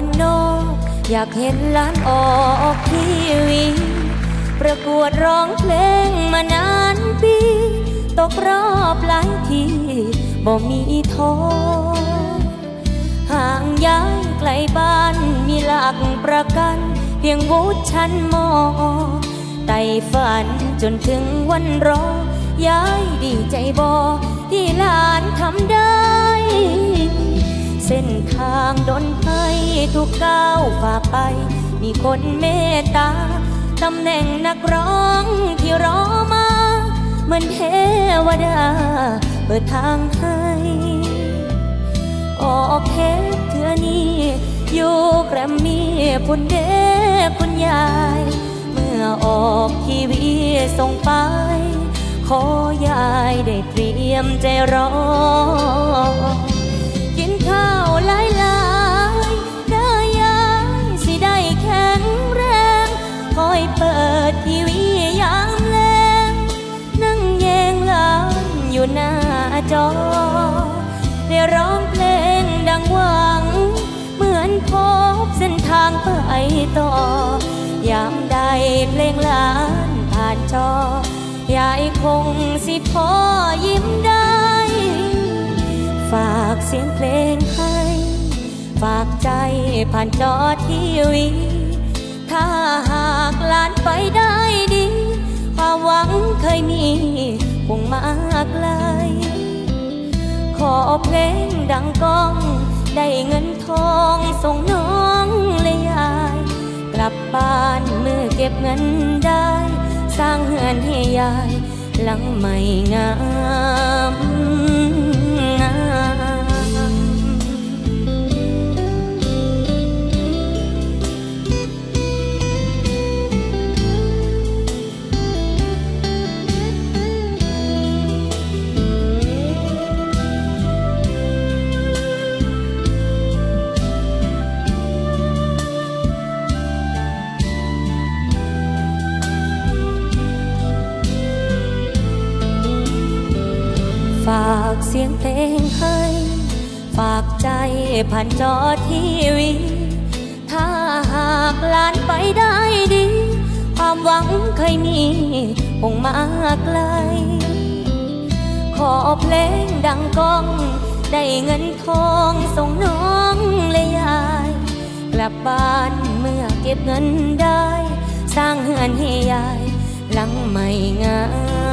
านนอกอยากเห็นล้านออกทีวี ประกวดร้องเพลงมานานปี ตกรอบหลายทีบ่มีท้อห่างย้ายไกลบ้านมีหลักประกัน เพียงวุฒิชั้นมอไต่ฝันจนถึงวันรอ ย้ายดีใจบอที่หลานทำได้ เส้นทางดนให้ ทุกก้าวฝ่าไป มีคนเมตตาตำแหน่งนักร้องที่รอมา เหมือนเทวดา เปิดทางให้ออกเทปเทือนี้อยู่แกรมมี่พุ่นเด้คุณยาย เมื่อออกทีวีส่งไป ขอยายได้เตรียมใจรอ จอ ได้ร้องเพลงดังหวัง เหมือนพบเส้นทางไปต่อยามใดเพลงหลานผ่านจอยายคงสิพอยิ้มได้ ฝากเสียงเพลงให้ ฝากใจผ่านจอทีวี ถ้าหากหลานไปได้ เพลงดังก้อง ได้เงินทองส่งน้องและยาย กลับบ้านมือเก็บเงินได้ สร้างเฮือนให้ยาย หลังไม่งามากเสียงเพลงให้ ฝากใจผ่านจอทีวี ถ้าหากลานไปได้ดี ความหวังเคยมีคงมาไกล ขอเพลงดังก้อง ได้เงินทองส่งน้องและยาย กลับบ้านเมื่อเก็บเงินได้ สร้างเฮือนให้ยายหลังไม่งาม